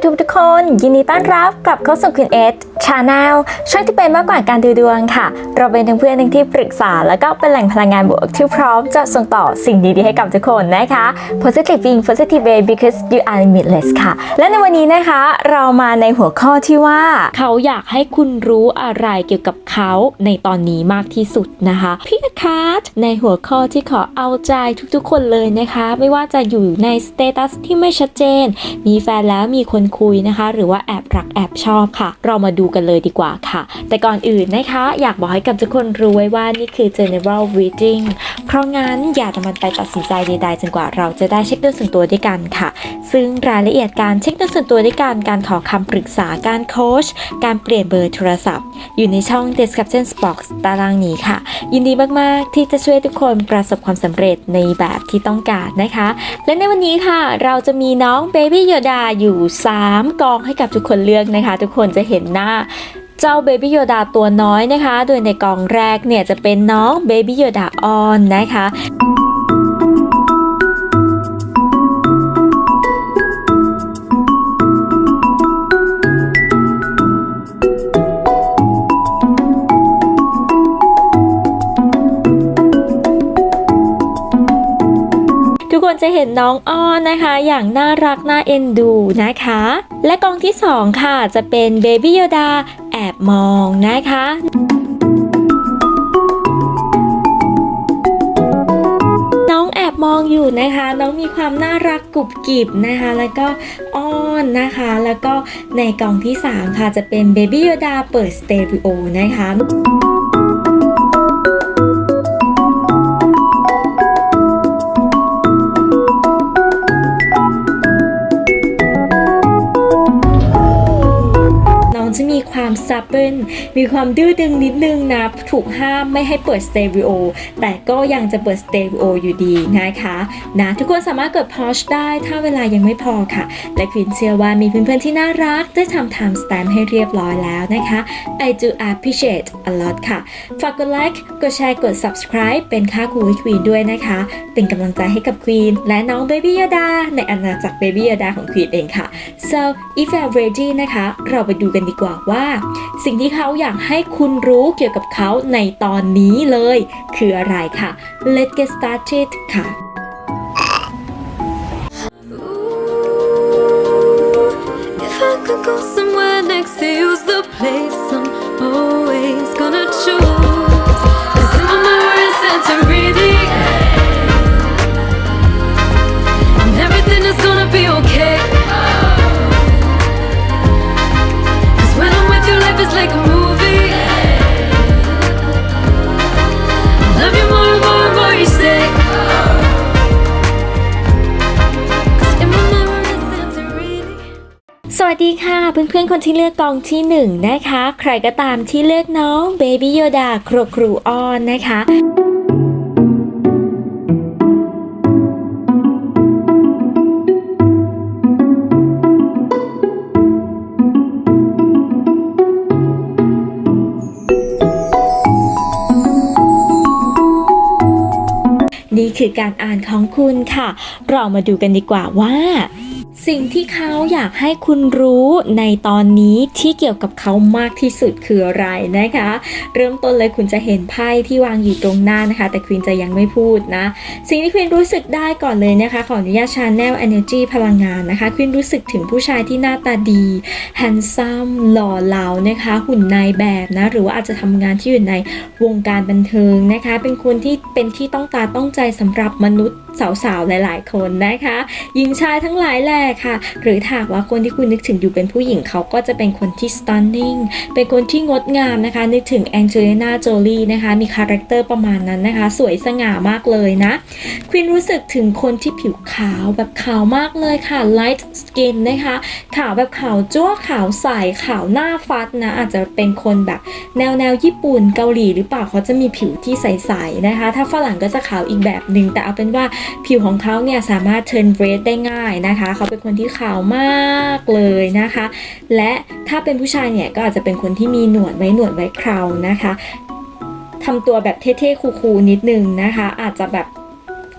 YouTube ยินดีต้อนรับกลับเข้าสู่คุณเอสชาแนลช่องที่เป็นมากกว่าการดูดวงค่ะ เราเป็นทั้งเพื่อนทั้งที่ปรึกษา แล้วก็เป็นแหล่งพลังงานบวกที่พร้อมจะส่งต่อสิ่งดีๆให้กับทุกคนนะคะ positive being positive way because you are limitless ค่ะ และในวันนี้นะคะ เรามาในหัวข้อที่ว่า เขาอยากให้คุณรู้อะไรเกี่ยวกับเขาในตอนนี้มากที่สุดนะคะพี่คัทในหัวข้อที่ขอเอาใจทุกๆ คนเลยนะคะ ไม่ว่าจะอยู่ในสเตตัสที่ไม่ชัดเจน มีแฟนแล้วมีคนคุยนะคะนะคะ หรือว่าแอบรักแอบชอบค่ะ เรามาดูกันเลยดีกว่าค่ะ แต่ก่อนอื่นนะคะ อยากบอกให้กับทุกคนรู้ไว้ว่านี่คือ general reading เพราะงั้นอย่าจะมันไปตัดสินใจใดๆจนกว่าเราจะได้เช็คดวงส่วนตัวด้วยกันค่ะ ซึ่งรายละเอียดการเช็คดวงส่วนตัวด้วยกันการขอคำปรึกษาการโค้ชการเปลี่ยนเบอร์โทรศัพท์ อยู่ในช่อง description box ตารางนี้ค่ะ ยินดีมากๆที่จะช่วยทุกคนประสบความสำเร็จในแบบที่ต้องการนะคะ และในวันนี้ค่ะ เราจะมีน้อง Baby Yoda อยู่ 3กองให้กับทุกคนเลือกนะคะ ทุกคนจะเห็นหน้าเจ้าเบบี้โยดาตัวน้อยนะคะ โดยในกองแรกเนี่ยจะเป็นน้องเบบี้โยดาออนนะคะ คนจะเห็นน้องอ้อนนะคะ อย่างน่ารักน่าเอ็นดูนะคะ และกองที่ 2 ค่ะจะเป็นเบบี้ y ยดาแอบมองนะคะน้องแอบมองอยู่นะคะน้องมีความน่ารักกรุบกริบนะคะ แล้วก็อ้อนนะคะ แล้วก็ในกองที่ 3 ค่ะจะเป็นเบบี้ y ยดาเปิดสเตอริโอนะคะ ความซับเบิลมีความดื้อดึงนิดนึงนะ ถูกห้ามไม่ให้เปิดสเตอริโอแต่ก็ยังจะเปิดสเตอริโออยู่ดีนะคะนะทุกคนสามารถกดพอชได้ถ้าเวลายังไม่พอค่ะและควินเชื่อว่ามีเพื่อนๆที่น่ารักได้ทำ time stamp ให้เรียบร้อยแล้วนะคะ I do appreciate a lot ค่ะ ฝากกดไลค์กดแชร์กด subscribe เป็นค่าครูควีนด้วยนะคะ เป็นกำลังใจให้กับควีนและน้องเบบี้ยดาในอาณาจักรเบบี้ยดาของควีนเองค่ะ so if you are ready นะคะ เราไปดูกันดีกว่าว่าสิ่งที่เขาอยากให้คุณรู้เกี่ยวกับเขาในตอนนี้เลย คืออะไรคะ่ะ let's get started ค่ะ could go somewhere next to you's the place I'm always gonna choose. ดีค่ะเพื่อนๆคนที่เลือกกองที่หนึ่งนะคะ ใครก็ตามที่เลือกน้องเบบี้โยดาครูครูออนนะคะนี่คือการอ่านของคุณค่ะ เรามาดูกันดีกว่าว่า สิ่งที่เขาอยากให้คุณรู้ในตอนนี้ที่เกี่ยวกับเขามากที่สุดคืออะไรนะคะ เริ่มต้นเลยคุณจะเห็นไพ่ที่วางอยู่ตรงหน้านะคะ แต่ควีนจะยังไม่พูดนะ สิ่งที่ควีนรู้สึกได้ก่อนเลยนะคะขออนุญาตชาแนล energy พลังงานนะคะควีนรู้สึกถึงผู้ชายที่หน้าตาดี handsome หล่อเหลานะคะ หุ่นนายแบบนะ หรือว่าอาจจะทำงานที่อยู่ในวงการบันเทิงนะคะ เป็นคนที่เป็นที่ต้องตาต้องใจสำหรับมนุษย์สาวๆหลาย ๆ คนนะคะ หญิงชายทั้งหลายแหละค่ะ หรือถ้ากว่าคนที่คุณนึกถึงอยู่เป็นผู้หญิงเขาก็จะเป็นคนที่ stunning เป็นคนที่งดงามนะคะ นึกถึงแองเจลิน่าโจลีนะคะ มีคาแรคเตอร์ประมาณนั้นนะคะ สวยสง่ามากเลยนะ ควินรู้สึกถึงคนที่ผิวขาวแบบขาวมากเลยค่ะ light skin นะคะ ขาวแบบขาวจ้วขาวใส ขาวหน้าฟัดนะ อาจจะเป็นคนแบบแนวแนวญี่ปุ่นเกาหลีหรือเปล่าเขาจะมีผิวที่ใสๆนะคะ ถ้าฝรั่งก็จะขาวอีกแบบหนึ่งแต่เอาเป็นว่าผิวของเขาเนี่ยสามารถ turn red ได้ง่ายนะคะเขาเป็นคนที่ขาวมากเลยนะคะ และถ้าเป็นผู้ชายเนี่ยก็อาจจะเป็นคนที่มีหนวดไว้หนวดไว้เครานะคะทำตัวแบบเท่ๆคูลๆนิดนึงนะคะ อาจจะแบบ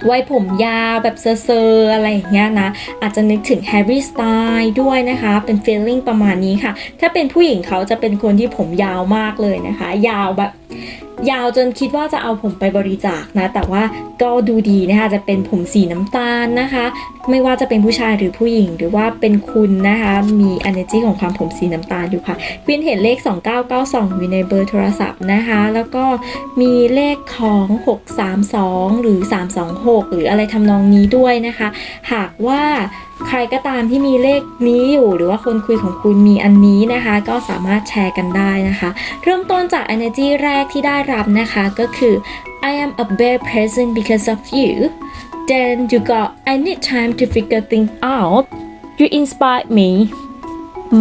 ไว้ผมยาวแบบเซอร์ๆอะไรอย่างเงี้ยนะ อาจจะนึกถึงแฮร์รี่สไตล์ด้วยนะคะ เป็น feeling ประมาณนี้ค่ะ ถ้าเป็นผู้หญิงเขาจะเป็นคนที่ผมยาวมากเลยนะคะ ยาวแบบ ยาวจนคิดว่าจะเอาผมไปบริจาคนะ แต่ว่าก็ดูดีนะคะจะเป็นผมสีน้ำตาลนะคะ ไม่ว่าจะเป็นผู้ชายหรือผู้หญิง หรือว่าเป็นคุณนะคะ มี energy ของความผมสีน้ำตาลอยู่ค่ะควินเห็นเลข 2992 อยู่ในเบอร์โทรศัพท์นะคะ แล้วก็มีเลขของ 632 หรือ 326 หรืออะไรทำนองนี้ด้วยนะคะ หากว่า ใครก็ตามที่มีเลขนี้อยู่ หรือว่าคนคุยของคุณมีอันนี้นะคะ ก็สามารถแชร์กันได้นะคะ เริ่มต้นจาก energy แรกที่ได้รับนะคะก็คือ I am a better person because of you then you got I need time to figure things out you inspire me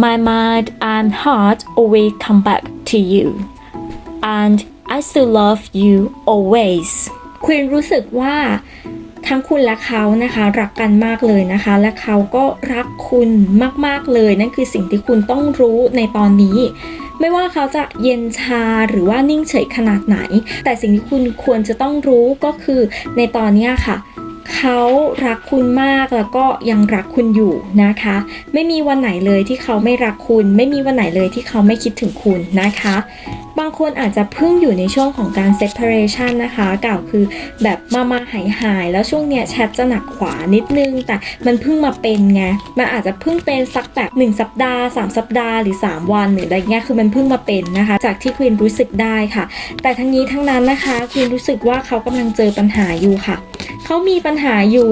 my mind and heart always come back to you and I still love you always คุณรู้สึกว่า ทั้งคุณและเขานะคะรักกันมากเลยนะคะ และเขาก็รักคุณมากๆเลยนั่นคือสิ่งที่คุณต้องรู้ในตอนนี้ ไม่ว่าเขาจะเย็นชาหรือว่านิ่งเฉยขนาดไหน แต่สิ่งที่คุณควรจะต้องรู้ก็คือในตอนนี้ค่ะ เขารักคุณมากแล้วก็ยังรักคุณอยู่นะคะ ไม่มีวันไหนเลยที่เขาไม่รักคุณ ไม่มีวันไหนเลยที่เขาไม่คิดถึงคุณนะคะ บางคนอาจจะเพิ่งอยู่ในช่วงของการ separation นะคะกล่าวคือแบบมามาหายหายแล้วช่วงเนี้ยแชทจะหนักขวานิดนึง แต่มันเพิ่งมาเป็นไงมันอาจจะเพิ่งเป็นสักแบบ 1 สัปดาห์ 3 สัปดาห์หรือ 3 วันหรืออะไรเงี้ยคือมันเพิ่งมาเป็นนะคะ จากที่ควีนรู้สึกได้ค่ะ แต่ทั้งนี้ทั้งนั้นนะคะควีนรู้สึกว่าเขากำลังเจอปัญหาอยู่ค่ะ เขามีปัญหาอยู่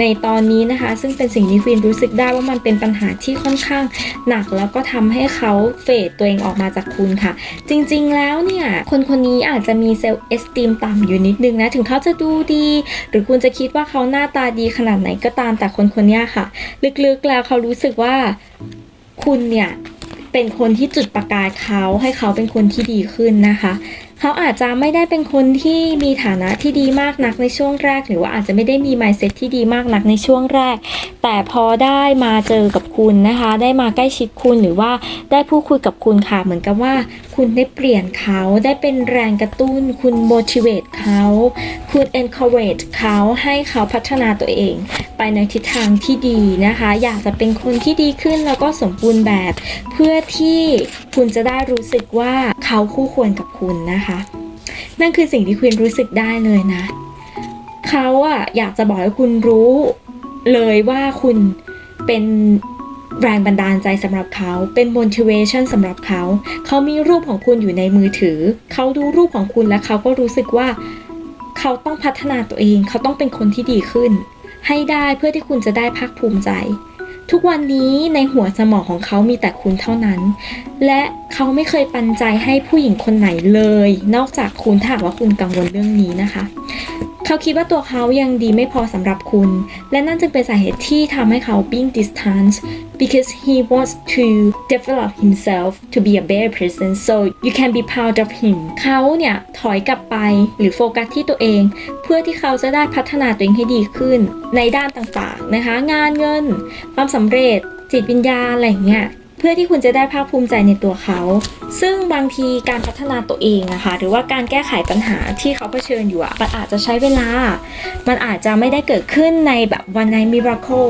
ในตอนนี้นะคะ ซึ่งเป็นสิ่งที่ควีนรู้สึกได้ว่ามันเป็นปัญหาที่ค่อนข้างหนักแล้วก็ทำให้เขาเฟดตัวเองออกมาจากคุณค่ะ จริงๆแล้วเนี่ย คนคนนี้อาจจะมีเซลล์เอสติมต่ำอยู่นิดนึงนะ ถึงเขาจะดูดี หรือคุณจะคิดว่าเขาหน้าตาดีขนาดไหนก็ตามแต่คนคนนี้ค่ะ ลึกๆแล้วเขารู้สึกว่าคุณเนี่ยเป็นคนที่จุดประกายเขาให้เขาเป็นคนที่ดีขึ้นนะคะ เขาอาจจะไม่ได้เป็นคนที่มีฐานะที่ดีมากนักในช่วงแรก หรือว่าอาจจะไม่ได้มี mindset ที่ดีมากนักในช่วงแรก แต่พอได้มาเจอกับคุณนะคะ ได้มาใกล้ชิดคุณหรือว่าได้พูดคุยกับคุณค่ะ เหมือนกับว่า คุณได้เปลี่ยนเขาได้เป็นแรงกระตุ้น คุณ motivate เขาคุณ encourage เขาให้เขาพัฒนาตัวเอง ไปในทิศทางที่ดีนะคะ อยากจะเป็นคนที่ดีขึ้นแล้วก็สมบูรณ์แบบ เพื่อที่คุณจะได้รู้สึกว่าเขาคู่ควรกับคุณนะคะนั่นคือสิ่งที่คุณรู้สึกได้เลยนะ เขาอะอยากจะบอกให้คุณรู้เลยว่าคุณเป็นแรงบันดาลใจสำหรับเขา เป็น motivation สำหรับเขา เขามีรูปของคุณอยู่ในมือถือ เขาดูรูปของคุณและเขาก็รู้สึกว่าเขาต้องพัฒนาตัวเอง เขาต้องเป็นคนที่ดีขึ้น ให้ได้เพื่อที่คุณจะได้ภาคภูมิใจ ทุกวันนี้ในหัวสมองของเขามีแต่คุณเท่านั้น และเขาไม่เคยปันใจให้ผู้หญิงคนไหนเลย นอกจากคุณถ้าหากว่าคุณกังวลเรื่องนี้นะคะ เขาคิดว่าตัวเขายังดีไม่พอสำหรับคุณ และนั่นจึงเป็นสาเหตุที่ทำให้เขา being distant because he wants to develop himself to be a better person so you can be proud of him เขาเนี่ยถอยกลับไปหรือโฟกัสที่ตัวเอง เพื่อที่เขาจะได้พัฒนาตัวเองให้ดีขึ้น ในด้านต่างๆนะคะ งานเงิน ความสำเร็จ จิตวิญญาณอะไรเงี้ยเพื่อที่คุณจะได้ภาคภูมิใจในตัวเขา ซึ่งบางทีการพัฒนาตัวเองอะค่ะหรือว่าการแก้ไขปัญหาที่เขาเผชิญอยู่อะมันอาจจะใช้เวลา มันอาจจะไม่ได้เกิดขึ้นในแบบวันในมิราเคิล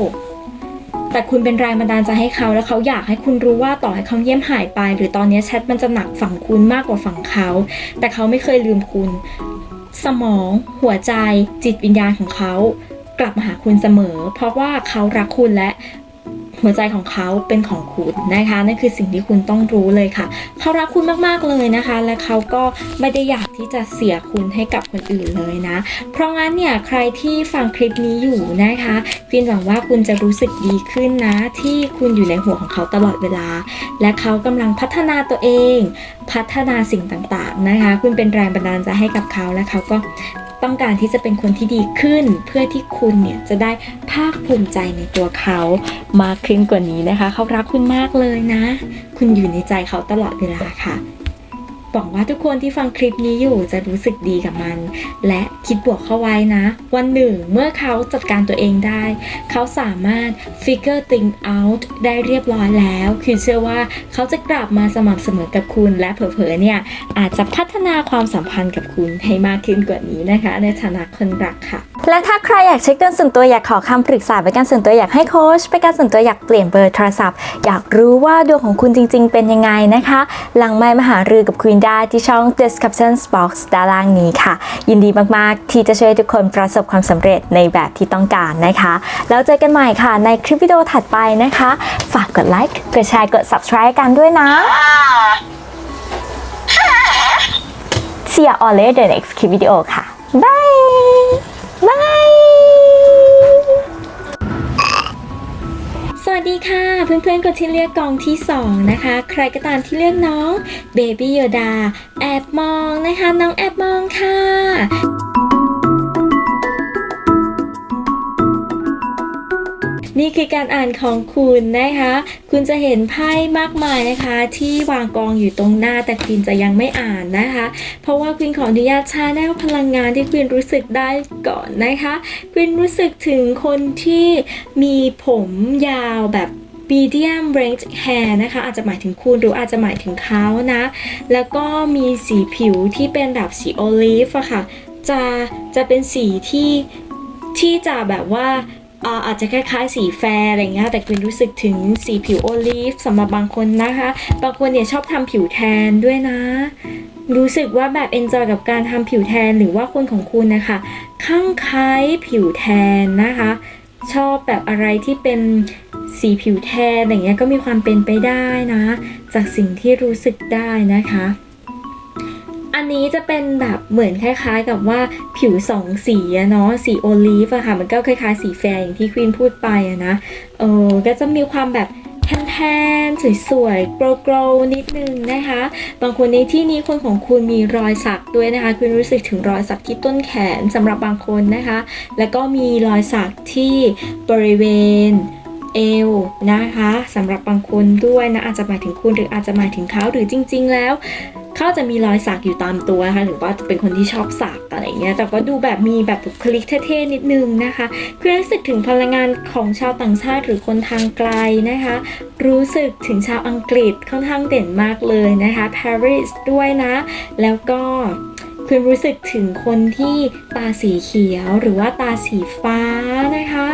แต่คุณเป็นแรงบันดาลใจให้เขาแล้วเขาอยากให้คุณรู้ว่าต่อให้เขาเยี่ยมหายไป หรือตอนนี้แชทมันจะหนักฝั่งคุณมากกว่าฝั่งเขา แต่เขาไม่เคยลืมคุณ สมอง หัวใจ จิตวิญญาณของเขากลับมาหาคุณเสมอ เพราะว่าเขารักคุณและ หัวใจของเขาเป็นของคุณนะคะนั่นคือสิ่งที่คุณต้องรู้เลยค่ะเขารักคุณมากๆเลยนะคะ และเขาก็ไม่ได้อยากที่จะเสียคุณให้กับคนอื่นเลยนะ เพราะงั้นเนี่ยใครที่ฟังคลิปนี้อยู่นะคะฟินหวังว่าคุณจะรู้สึกดีขึ้นนะ ที่คุณอยู่ในหัวของเขาตลอดเวลา และเขากำลังพัฒนาตัวเอง พัฒนาสิ่งต่างๆนะคะ คุณเป็นแรงบันดาลใจให้กับเขาและเขาก็ ต้องการที่จะเป็นคนที่ดีขึ้น เพื่อที่คุณเนี่ยจะได้ภาคภูมิใจในตัวเขามากขึ้นกว่านี้นะคะ เขารักคุณมากเลยนะ คุณอยู่ในใจเขาตลอดเวลาค่ะ หวังว่าทุกคนที่ฟังคลิปนี้อยู่จะรู้สึกดีกับมัน และคิดบวกเข้าไว้นะ วันหนึ่งเมื่อเขาจัดการตัวเองได้ เขาสามารถ figure thing out ได้เรียบร้อยแล้ว คือเชื่อว่าเขาจะกลับมาสม่ำเสมอกับคุณและเผลอๆเนี่ย อาจจะพัฒนาความสัมพันธ์กับคุณให้มากขึ้นกว่านี้นะคะ ในฐานะคนรักค่ะ และถ้าใครอยากเช็คดวงส่วนตัวอยากขอคำปรึกษาเป็นการส่วนตัวอยากให้โค้ชเป็นการส่วนตัวอยากเปลี่ยนเบอร์โทรศัพท์ อยากรู้ว่าดวงของคุณจริง ๆ เป็นยังไงนะคะ หลังไม่มหารือกับควีนได้ที่ช่อง description box ด้านล่างนี้ค่ะ ยินดีมาก ๆ ที่จะช่วยทุกคนประสบความสำเร็จในแบบที่ต้องการนะคะ แล้วเจอกันใหม่ค่ะในคลิปวิดีโอถัดไปนะคะ ฝากกดไลค์ กดแชร์ กด subscribe กันด้วยนะ See you all later next คลิปวิดีโอค่ะ bye สวัสดีค่ะ เพื่อนๆกดที่เลือกกองที่ 2 นะคะ ใครก็ตามที่เลือกน้องเบบี้โยดาแอบมองนะคะ น้องแอบมองค่ะ นี่คือการอ่านของคุณนะคะ คุณจะเห็นไพ่มากมายนะคะ ที่วางกองอยู่ตรงหน้าแต่ควินจะยังไม่อ่านนะคะ เพราะว่าควินขออนุญาตชาแนลพลังงานที่ควินรู้สึกได้ก่อนนะคะควินรู้สึกถึงคนที่มีผมยาวแบบ medium range hair นะคะ อาจจะหมายถึงคุณหรืออาจจะหมายถึงเขานะ แล้วก็มีสีผิวที่เป็นแบบสีโอลิฟอะค่ะจะจะเป็นสีที่ที่จะแบบว่า อาจจะคล้ายๆ สีแฟร์อะไรเงี้ยแต่คุณรู้สึกถึงสีผิวโอลิฟสำหรับบางคนนะคะ บางคนเนี่ยชอบทำผิวแทนด้วยนะ รู้สึกว่าแบบเอนจอยกับการทำผิวแทนหรือว่าคนของคุณนะคะข้างคล้ายผิวแทนนะคะ ชอบแบบอะไรที่เป็นสีผิวแทนอะไรเงี้ยก็มีความเป็นไปได้นะ จากสิ่งที่รู้สึกได้นะคะ อันนี้จะเป็นแบบเหมือนคล้ายๆ กับว่าผิวสองสีเนาะสีโอลีฟอะค่ะ มันก็คล้ายๆ สีแฟร์อย่างที่ควีนพูดไปอะนะเออก็จะมีความแบบแทนๆสวยๆโกลๆนิดนึงนะคะ บางคนในที่นี้คนของคุณมีรอยสักด้วยนะคะ คุณรู้สึกถึงรอยสักที่ต้นแขนสำหรับบางคนนะคะ แล้วก็มีรอยสักที่บริเวณ เอวนะคะสำหรับบางคนด้วยนะอาจจะหมายถึงคุณหรืออาจจะหมายถึงเขาหรือจริง ๆ แล้วเขาจะมีรอยสักอยู่ตามตัวนะคะหรือว่าจะเป็นคนที่ชอบสักอะไรเงี้ยแต่ก็ดูแบบมีแบบบุคลิกเท่ๆนิดนึงนะคะคือรู้สึกถึงพลังงานของชาวต่างชาติหรือคนทางไกลนะคะ รู้สึกถึงชาวอังกฤษค่อนข้างเด่นมากเลยนะคะ Paris ด้วยนะ แล้วก็คุณรู้สึกถึงคนที่ตาสีเขียวหรือว่าตาสีฟ้านะคะ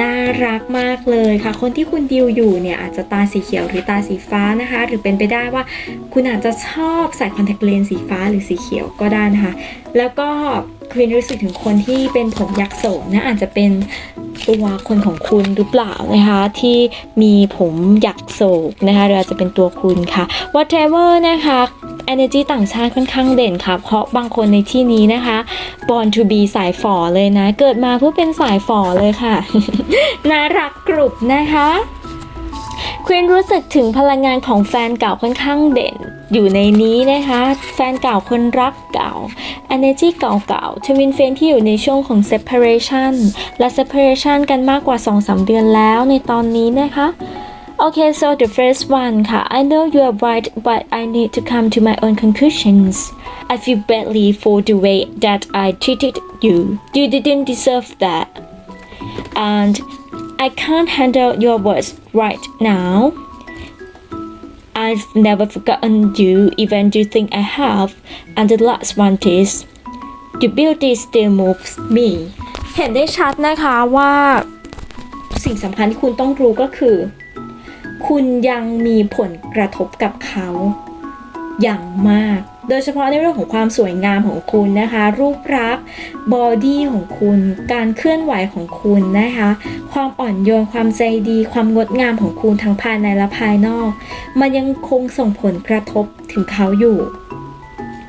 น่ารักมากเลยค่ะ คนที่คุณดิวอยู่เนี่ยอาจจะตาสีเขียวหรือตาสีฟ้านะคะ หรือเป็นไปได้ว่าคุณอาจจะชอบใส่คอนแทคเลนส์สีฟ้าหรือสีเขียวก็ได้นะคะ แล้วก็ควินรู้สึกถึงคนที่เป็นผมยักษ์โศกนะอาจจะเป็นตัวคนของคุณหรือเปล่านะคะที่มีผมยักษ์โศกนะคะหรืออาจจะเป็นตัวคุณค่ะ whatever นะคะ energy ต่างชาติค่อนข้างเด่นค่ะ เพราะบางคนในที่นี้นะคะ born to be สายฝ่อเลยนะ เกิดมาเพื่อเป็นสายฝ่อเลยค่ะ น่ารักกรุบนะคะควีนรู้สึกถึงพลังงานของแฟนเก่าค่อนข้างเด่นอยู่ในนี้นะคะ แฟนเก่าคนรักเก่า energy เก่าๆทวินเฟนที่อยู่ในช่วงของ separation และ separation กันมากกว่า 2-3 เดือนแล้วในตอนนี้นะคะ Okay, so the first one ค่ะ I know you are right, but I need to come to my own conclusions. I feel badly for the way that I treated you. You didn't deserve that. And I can't handle your words right now. I've never forgotten you, even you think I have. And the last one is, your beauty still moves me. เห็นได้ชัดนะคะว่าสิ่งสำคัญที่คุณต้องรู้ก็คือ คุณยังมีผลกระทบกับเขาอย่างมาก โดยเฉพาะในเรื่องของความสวยงามของคุณนะคะ รูปรักษ์บอดี้ของคุณ การเคลื่อนไหวของคุณนะคะ ความอ่อนโยน ความใจดี ความงดงามของคุณทั้งภายในและภายนอก มันยังคงส่งผลกระทบถึงเขาอยู่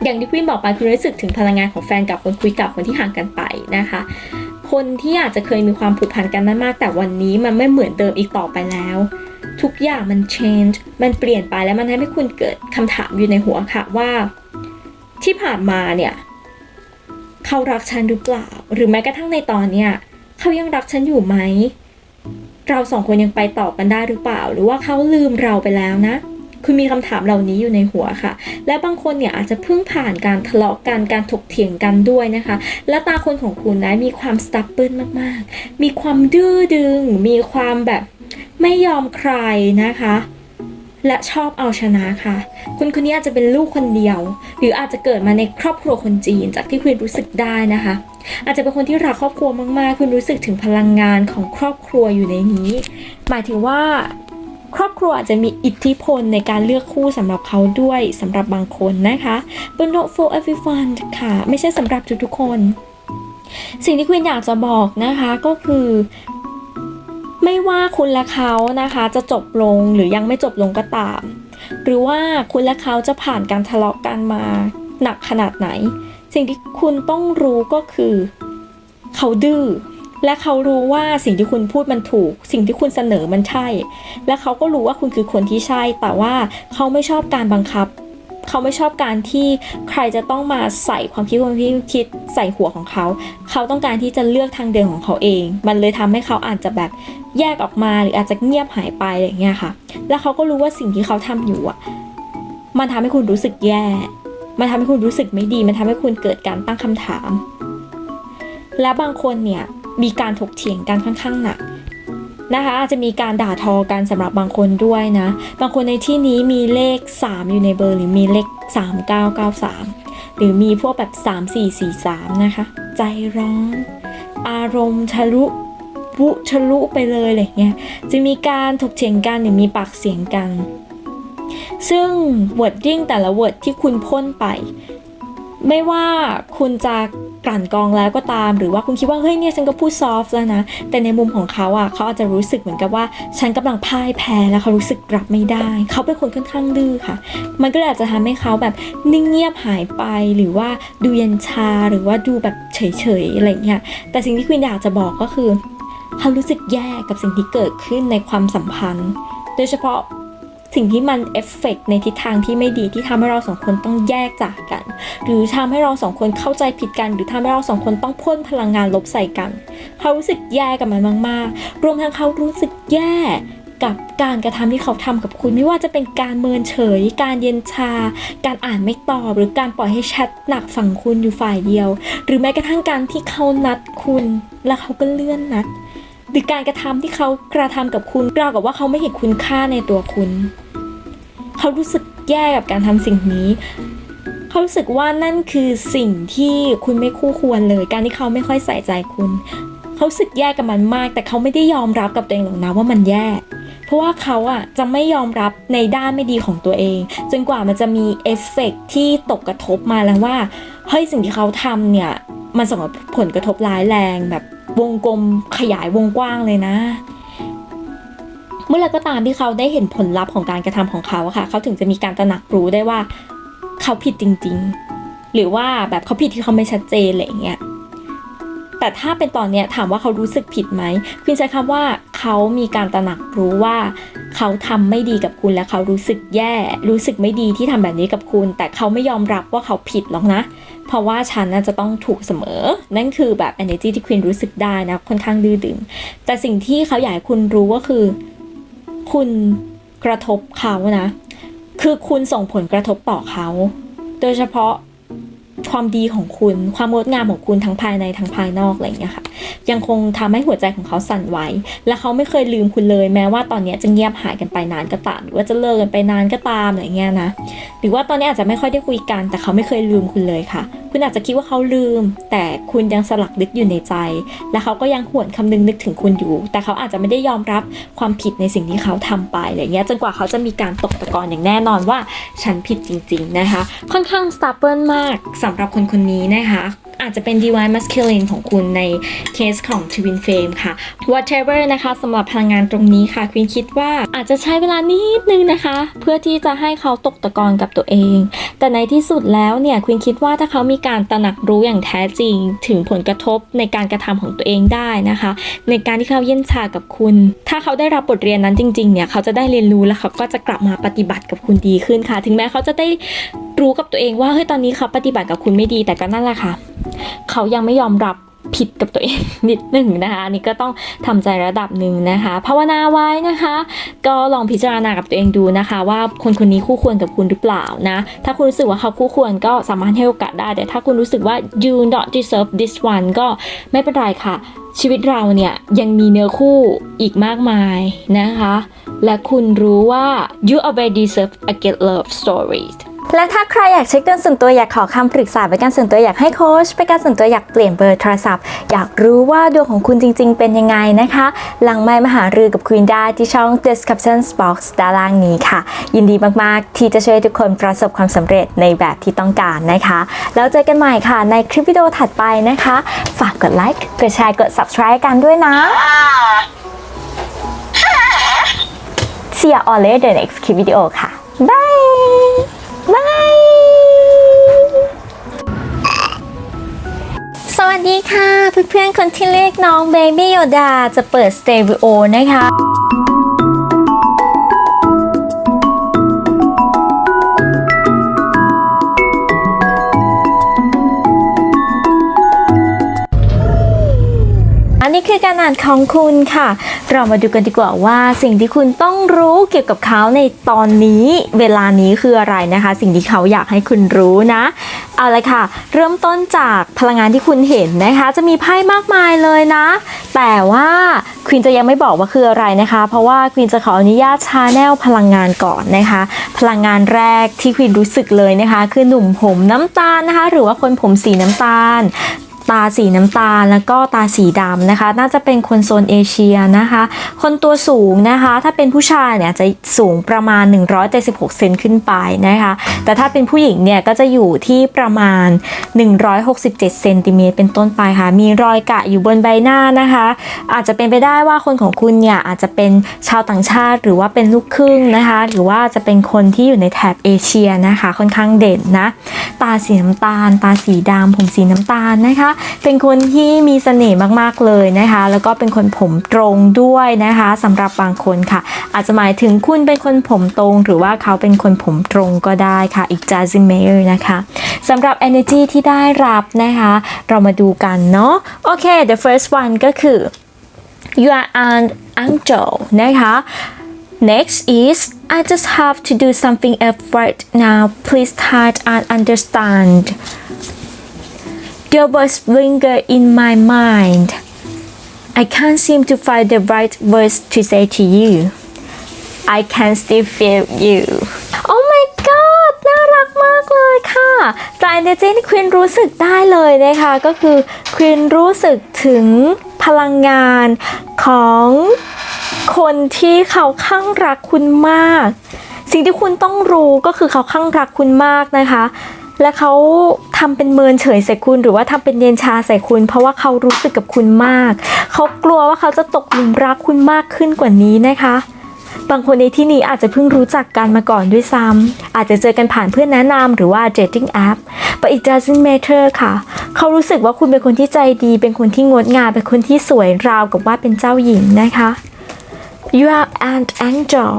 อย่างที่พี่บอกไปคือรู้สึกถึงพลังงานของแฟนกับคนคุยกับคนที่ห่างกันไปนะคะ คนที่อาจจะเคยมีความผูกพันกันนั้นมากแต่วันนี้มันไม่เหมือนเดิมอีกต่อไปแล้ว ทุกอย่างมัน change มันเปลี่ยนไปแล้วมันทำให้คุณเกิดคำถามอยู่ในหัวค่ะว่า ที่ผ่านมาเนี่ยเขารักฉันหรือเปล่า หรือแม้กระทั่งในตอนเนี้ยเขายังรักฉันอยู่ไหม เราสองคนยังไปต่อกันได้หรือเปล่า หรือว่าเขาลืมเราไปแล้วนะ คุณมีคำถามเหล่านี้อยู่ในหัวค่ะ และบางคนเนี่ยอาจจะเพิ่งผ่านการทะเลาะกันการถกเถียงกันด้วยนะคะ และตาคนของคุณนะมีความสตับเปิลมากๆ มีความดื้อดึง มีความแบบ ไม่ยอมใครนะคะ และชอบเอาชนะค่ะ คุณคนนี้อาจจะเป็นลูกคนเดียว หรืออาจจะเกิดมาในครอบครัวคนจีนจากที่คุณรู้สึกได้นะคะ อาจจะเป็นคนที่รักครอบครัวมากๆ คุณรู้สึกถึงพลังงานของครอบครัวอยู่ในนี้ หมายถึงว่าครอบครัวอาจจะมีอิทธิพลในการเลือกคู่สำหรับเขาด้วยสำหรับบางคนนะคะ but not for everyone ค่ะ ไม่ใช่สำหรับทุกๆคน สิ่งที่คุณอยากจะบอกนะคะก็คือ ไม่ว่าคุณและเขานะคะจะจบลงหรือยังไม่จบลงก็ตาม หรือว่าคุณและเขาจะผ่านการทะเลาะกันมาหนักขนาดไหน สิ่งที่คุณต้องรู้ก็คือ เขาดื้อและเขารู้ว่าสิ่งที่คุณพูดมันถูก สิ่งที่คุณเสนอมันใช่ และเขาก็รู้ว่าคุณคือคนที่ใช่ แต่ว่าเขาไม่ชอบการบังคับ เขาไม่ชอบการที่ใครจะต้องมาใส่ความคิดความคิดใส่หัวของเขา เขาต้องการที่จะเลือกทางเดินของเขาเอง มันเลยทำให้เขาอาจจะแบบแยกออกมาหรืออาจจะเงียบหายไปอะไรอย่างเงี้ยค่ะ แล้วเขาก็รู้ว่าสิ่งที่เขาทำอยู่อะ มันทำให้คุณรู้สึกแย่ มันทำให้คุณรู้สึกไม่ดี มันทำให้คุณเกิดการตั้งคำถาม และบางคนเนี่ยมีการถกเถียงกันค่อนข้างหนัก นะคะอาจจะมีการด่าทอกันสำหรับบางคนด้วยนะ บางคนในที่นี้มีเลข 3 อยู่ในเบอร์ หรือมีเลข 3993 หรือมีพวกแบบ 3443 นะคะ ใจร้อน อารมณ์ทะลุวุทะลุไปเลยอะไรเงี้ยจะมีการถกเถียงกันหรือมีปากเสียงกัน ซึ่ง wording แต่ละ word ที่คุณพ่นไป ไม่ว่าคุณจะกลั่นกรองแล้วก็ตาม หรือว่าคุณคิดว่าเฮ้ยเนี่ยฉันก็พูดซอฟต์แล้วนะ แต่ในมุมของเขาอะเขาอาจจะรู้สึกเหมือนกับว่า ฉันกำลังพ่ายแพ้แล้วเขารู้สึกรับไม่ได้ เขาเป็นคนค่อนข้างดื้อค่ะ มันก็เลยอาจจะทำให้เขาแบบนิ่งเงียบหายไปหรือว่าดูเย็นชาหรือว่าดูแบบเฉยๆอะไรเงี้ยแต่สิ่งที่คุณอยากจะบอกก็คือเขารู้สึกแย่กับสิ่งที่เกิดขึ้นในความสัมพันธ์ โดยเฉพาะ สิ่งที่มันเอฟเฟกต์ในทิศทางที่ไม่ดีที่ทำให้เราสองคนต้องแยกจากกัน หรือทำให้เราสองคนเข้าใจผิดกัน หรือทำให้เราสองคนต้องพ่นพลังงานลบใส่กัน เขารู้สึกแย่กับมันมาก ๆ รวมทั้งเขารู้สึกแย่กับการกระทำที่เขาทำกับคุณไม่ว่าจะเป็นการเมินเฉย การเย็นชา การอ่านไม่ตอบ หรือการปล่อยให้แชทหนักฝั่งคุณอยู่ฝ่ายเดียว หรือแม้กระทั่งการที่เขานัดคุณ แล้วเขาก็เลื่อนนัดหรือการกระทำที่เขากระทำกับคุณราวกับว่าเขาไม่เห็นคุณค่าในตัวคุณ เขารู้สึกแย่กับการทำสิ่งนี้ เขารู้สึกว่านั่นคือสิ่งที่คุณไม่คู่ควรเลย การที่เขาไม่ค่อยใส่ใจคุณ เขาสึกแย่กับมันมาก แต่เขาไม่ได้ยอมรับกับตัวเองหรอกนะว่ามันแย่ เพราะว่าเขาอะจะไม่ยอมรับในด้านไม่ดีของตัวเอง จนกว่ามันจะมีเอฟเฟกต์ที่ตกกระทบมาแล้วว่าเฮ้ยสิ่งที่เขาทำเนี่ยมันส่งผลกระทบร้ายแรงแบบวงกลมขยายวงกว้างเลยนะ มื่อไรก็ตามที่เขาได้เห็นผลลัพธ์ของการกระทำของเขาค่ะ เขาถึงจะมีการตระหนักรู้ได้ว่าเขาผิดจริง ๆ หรือว่าแบบเขาผิดที่เขาไม่ชัดเจนอะไรอย่างเงี้ยแต่ถ้าเป็นตอนเนี้ยถามว่าเขารู้สึกผิดไหมคุณใช้คำว่าเขามีการตระหนักรู้ว่า เขาทำไม่ดีกับคุณและเขารู้สึกแย่ รู้สึกไม่ดีที่ทำแบบนี้กับคุณ แต่เขาไม่ยอมรับว่าเขาผิดหรอกนะ เพราะว่าฉันน่าจะต้องถูกเสมอ นั่นคือแบบ energy ที่คุณรู้สึกได้นะค่อนข้างดื้อดึง แต่สิ่งที่เขาอยากให้คุณรู้ก็คือ คุณกระทบเขานะ คือคุณส่งผลกระทบต่อเขา โดยเฉพาะ ความดีของคุณ ความงดงามของคุณทั้งภายในทั้งภายนอกอะไรอย่างเงี้ยค่ะ ยังคงทำให้หัวใจของเขาสั่นไหวและเขาไม่เคยลืมคุณเลยแม้ว่าตอนนี้จะเงียบหายกันไปนานก็ตาม หรือว่าจะเลิกกันไปนานก็ตามอะไรเงี้ยนะหรือว่าตอนนี้อาจจะไม่ค่อยได้คุยกัน แต่เขาไม่เคยลืมคุณเลยค่ะ คุณอาจจะคิดว่าเขาลืม แต่คุณยังสลักลึกอยู่ในใจ และเขาก็ยังหวนคำนึงนึกถึงคุณอยู่ แต่เขาอาจจะไม่ได้ยอมรับความผิดในสิ่งที่เขาทำไปอะไรเงี้ยจนกว่าเขาจะมีการตกตะกอนอย่างแน่นอนว่าฉันผิดจริง ๆนะคะ ค่อนข้าง stubborn มากสำหรับคนคนนี้นะคะอาจจะเป็น divine masculine ของคุณในเคสของ twin flame ค่ะ whatever นะคะสำหรับพลังงานตรงนี้ค่ะควินคิดว่าอาจจะใช้เวลานิดนึงนะคะ เพื่อที่จะให้เขาตกตะกอนกับตัวเอง แต่ในที่สุดแล้วเนี่ยควินคิดว่าถ้าเขามีการตระหนักรู้อย่างแท้จริง ถึงผลกระทบในการกระทำของตัวเองได้นะคะ ในการที่เขาเย็นชากับคุณ ถ้าเขาได้รับบทเรียนนั้นจริงๆเนี่ยเขาจะได้เรียนรู้แล้วเขาก็จะกลับมาปฏิบัติกับคุณดีขึ้นค่ะ ถึงแม้เขาจะได้ รู้กับตัวเองว่าเฮ้ยตอนนี้เขาปฏิบัติกับคุณไม่ดีแต่ก็นั่นแหละค่ะ เขายังไม่ยอมรับผิดกับตัวเองนิดหนึ่งนะคะนนี้ก็ต้องทำใจระดับหนึ่งนะคะภาวนาไว้นะคะ ก็ลองพิจารณากับตัวเองดูนะคะ ว่าคนคนนี้คู่ควรกับคุณหรือเปล่านะ ถ้าคุณรู้สึกว่าเขาคู่ควรก็สามารถให้โอกาสได้ แต่ถ้าคุณรู้สึกว่า you not deserve this one ก็ไม่เป็นไรค่ะ ชีวิตเราเนี่ยยังมีเนื้อคู่อีกมากมายนะคะ และคุณรู้ว่า you already deserve a good love story และถ้าใครอยากเช็คดวงส่วนตัวอยากขอคำปรึกษาเป็นการส่วนตัวอยากให้โค้ชเป็นการส่วนตัวอยากเปลี่ยนเบอร์โทรศัพท์ อยากรู้ว่าดวงของคุณจริง ๆ เป็นยังไงนะคะ หลังไม่มหารือกับคุณได้ที่ช่อง description box ด้านล่างนี้ค่ะ ยินดีมาก ๆ ที่จะช่วยทุกคนประสบความสำเร็จในแบบที่ต้องการนะคะ แล้วเจอกันใหม่ค่ะในคลิปวิดีโอถัดไปนะคะ ฝากกดไลค์กดแชร์กด subscribe กันด้วยนะ See you all later the next คลิปวิดีโอค่ะ ดีค่ะ เพื่อนๆคนที่เรียกน้องเบบี้โยดาจะเปิดสเตอริโอนะคะอันนี้คือการอ่านของคุณค่ะ เรามาดูกันดีกว่าว่าสิ่งที่คุณต้องรู้เกี่ยวกับเขาในตอนนี้ เวลานี้คืออะไรนะคะ สิ่งที่เขาอยากให้คุณรู้นะ เอาละค่ะ เริ่มต้นจากพลังงานที่คุณเห็นนะคะ จะมีไพ่มากมายเลยนะ แต่ว่าควีนจะยังไม่บอกว่าคืออะไรนะคะ เพราะว่าควีนจะขออนุญาตชาแนลพลังงานก่อนนะคะ พลังงานแรกที่ควีนรู้สึกเลยนะคะ คือหนุ่มผมน้ำตาลนะคะ หรือว่าคนผมสีน้ำตาล ตาสีน้ำตาลแล้วก็ตาสีดำนะคะ น่าจะเป็นคนโซนเอเชียนะคะ คนตัวสูงนะคะ ถ้าเป็นผู้ชายเนี่ยจะสูงประมาณ 176 เซนขึ้นไปนะคะ แต่ถ้าเป็นผู้หญิงเนี่ยก็จะอยู่ที่ประมาณ 167 เซนติเมตรเป็นต้นไปค่ะ มีรอยกะอยู่บนใบหน้านะคะ อาจจะเป็นไปได้ว่าคนของคุณเนี่ยอาจจะเป็นชาวต่างชาติหรือว่าเป็นลูกครึ่งนะคะ หรือว่าจะเป็นคนที่อยู่ในแถบเอเชียนะคะ ค่อนข้างเด่นนะ ตาสีน้ำตาล ตาสีดำผมสีน้ำตาลนะคะเป็นคนที่มีเสน่ห์มากๆเลยนะคะ แล้วก็เป็นคนผมตรงด้วยนะคะสำหรับบางคนค่ะ อาจจะหมายถึงคุณเป็นคนผมตรง หรือว่าเขาเป็นคนผมตรงก็ได้ค่ะ อีกจาซิเมอร์นะคะสำหรับ energy ที่ได้รับนะคะ เรามาดูกันเนาะโอเค the first one ก็คือ you are an angel นะคะ Next is I just have to do something else right now. Please try and understand. Your words linger in my mind. I can't seem to find the right words to say to you. I can still feel you. Oh my god น่ารักมากเลยค่ะจาก energy ที่ควีนรู้สึกได้เลยนะคะ ก็คือควีนรู้สึกถึงพลังงานของคนที่เขาข้างรักคุณมาก สิ่งที่คุณต้องรู้ก็คือเขาข้างรักคุณมากนะคะ และเขาทำเป็นเมินเฉยใส่คุณ หรือว่าทำเป็นเย็นชาใส่คุณ เพราะว่าเขารู้สึกกับคุณมาก เขากลัวว่าเขาจะตกหลุมรักคุณมากขึ้นกว่านี้นะคะ บางคนในที่นี้อาจจะเพิ่งรู้จักกันมาก่อนด้วยซ้ำอาจจะเจอกันผ่านเพื่อนแนะนำหรือว่า dating app but it doesn't matter ค่ะ เขารู้สึกว่าคุณเป็นคนที่ใจดี เป็นคนที่งดงาม เป็นคนที่สวยราวกับว่าเป็นเจ้าหญิงนะคะ you are an angel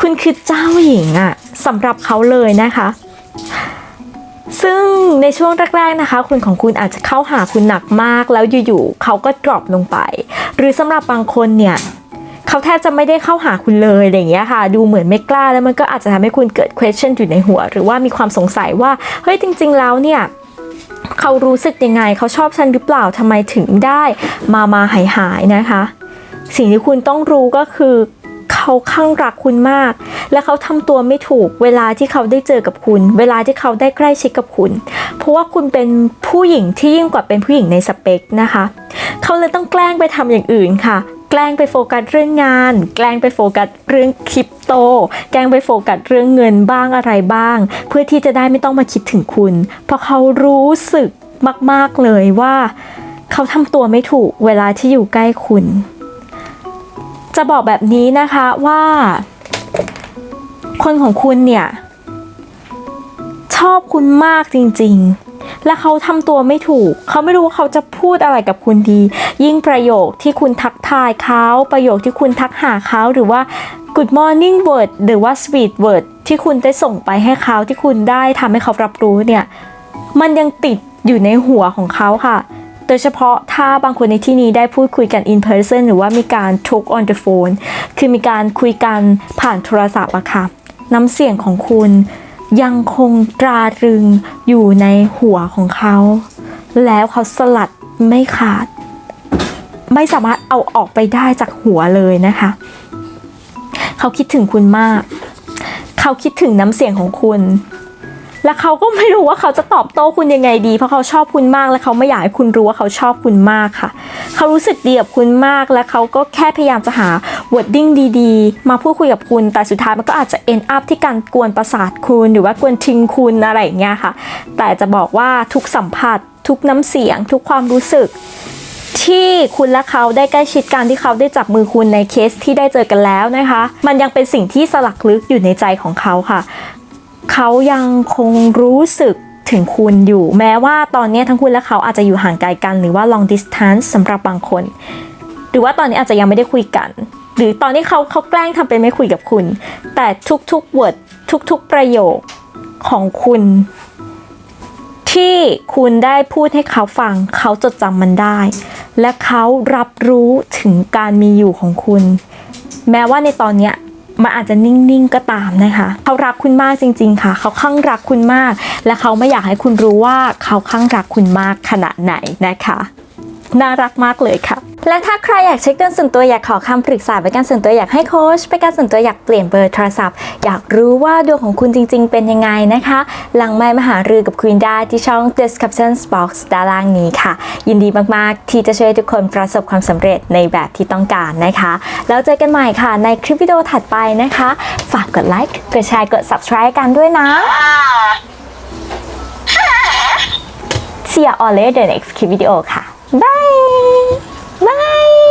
คุณคือเจ้าหญิงอะสำหรับเขาเลยนะคะ ซึ่งในช่วงแรกๆนะคะคนของคุณอาจจะเข้าหาคุณหนักมาก แล้วอยู่ๆเขาก็ drop ลงไป หรือสำหรับบางคนเนี่ยเขาแทบจะไม่ได้เข้าหาคุณเลยอะไรอย่างเงี้ยค่ะ ดูเหมือนไม่กล้าแล้วมันก็อาจจะทำให้คุณเกิด question อยู่ในหัว หรือว่ามีความสงสัยว่าเฮ้ยจริง ๆ แล้วเนี่ยเขารู้สึกยังไงเขาชอบฉันหรือเปล่าทำไมถึงได้มามาหายหายๆนะคะ สิ่งที่คุณต้องรู้ก็คือ เขาข้างรักคุณมาก และเขาทำตัวไม่ถูกเวลาที่เขาได้เจอกับคุณ เวลาที่เขาได้ใกล้ชิดกับคุณ เพราะว่าคุณเป็นผู้หญิงที่ยิ่งกว่าเป็นผู้หญิงในสเปคนะคะ เขาเลยต้องแกล้งไปทำอย่างอื่นค่ะแกล้งไปโฟกัสเรื่องงาน แกล้งไปโฟกัสเรื่องคริปโต แกล้งไปโฟกัสเรื่องเงินบ้างอะไรบ้าง เพื่อที่จะได้ไม่ต้องมาคิดถึงคุณ เพราะเขารู้สึกมาก ๆ เลยว่า เขาทำตัวไม่ถูกเวลาที่อยู่ใกล้คุณ จะบอกแบบนี้นะคะว่า คนของคุณเนี่ย ชอบคุณมากจริงๆ และเขาทำตัวไม่ถูก เขาไม่รู้ว่าเขาจะพูดอะไรกับคุณดี ยิ่งประโยคที่คุณทักทายเขาประโยคที่คุณทักหาเขาหรือว่า good morning word หรือว่า sweet word ที่คุณได้ส่งไปให้เขาที่คุณได้ทำให้เขารับรู้เนี่ย มันยังติดอยู่ในหัวของเขาค่ะ โดยเฉพาะถ้าบางคนในที่นี้ได้พูดคุยกัน in person หรือว่ามีการ talk on the phone คือมีการคุยกันผ่านโทรศัพท์อะค่ะน้ำเสียงของคุณยังคงตราตรึงอยู่ในหัวของเขา แล้วเขาสลัดไม่ขาด ไม่สามารถเอาออกไปได้จากหัวเลยนะคะ เขาคิดถึงคุณมาก เขาคิดถึงน้ำเสียงของคุณ และเขาก็ไม่รู้ว่าเขาจะตอบโต้คุณยังไงดี เพราะเขาชอบคุณมากและเขาไม่อยากให้คุณรู้ว่าเขาชอบคุณมากค่ะ เขารู้สึกดีกับคุณมากและเขาก็แค่พยายามจะหา wording ดีๆ มาพูดคุยกับคุณ แต่สุดท้ายมันก็อาจจะ end up ที่การกวนประสาทคุณ หรือว่ากวนทิ้งคุณอะไรอย่างเงี้ยค่ะ แต่จะบอกว่าทุกสัมผัส ทุกน้ำเสียง ทุกความรู้สึกที่คุณและเขาได้ใกล้ชิดกันที่เขาได้จับมือคุณในเคสที่ได้เจอกันแล้วนะคะ มันยังเป็นสิ่งที่สลักลึกอยู่ในใจของเขาค่ะ เขายังคงรู้สึกถึงคุณอยู่ แม้ว่าตอนนี้ทั้งคุณและเขาอาจจะอยู่ห่างไกลกัน หรือว่า long distance สำหรับบางคน หรือว่าตอนนี้อาจจะยังไม่ได้คุยกัน หรือตอนนี้เขาเขาแกล้งทำเป็นไม่คุยกับคุณ แต่ทุกๆ word ทุกๆ ประโยคของคุณ ที่คุณได้พูดให้เขาฟัง เขาจดจำมันได้ และเขารับรู้ถึงการมีอยู่ของคุณ แม้ว่าในตอนเนี้ย มันอาจจะนิ่งๆก็ตามนะคะ เขารักคุณมากจริง ๆ ค่ะ เขาข้างรักคุณมาก และเขาไม่อยากให้คุณรู้ว่าเขาข้างรักคุณมากขนาดไหนนะคะ น่ารักมากเลยค่ะ และถ้าใครอยากเช็คดวงส่วนตัวอยากขอคำปรึกษาเป็นการส่วนตัวอยากให้โค้ชเป็นการส่วนตัวอยากเปลี่ยนเบอร์โทรศัพท์ อยากรู้ว่าดวงของคุณจริง ๆ เป็นยังไงนะคะ หลังไมค์มหารือกับคุณได้ที่ช่อง description box ด้านล่างนี้ค่ะ ยินดีมากๆ ที่จะช่วยทุกคนประสบความสำเร็จในแบบที่ต้องการนะคะ แล้วเจอกันใหม่ค่ะในคลิปวิดีโอถัดไปนะคะ ฝากกดไลค์กดแชร์กด subscribe กันด้วยนะ See you all later in the next คลิปวิดีโอค่ะ Bye! Bye!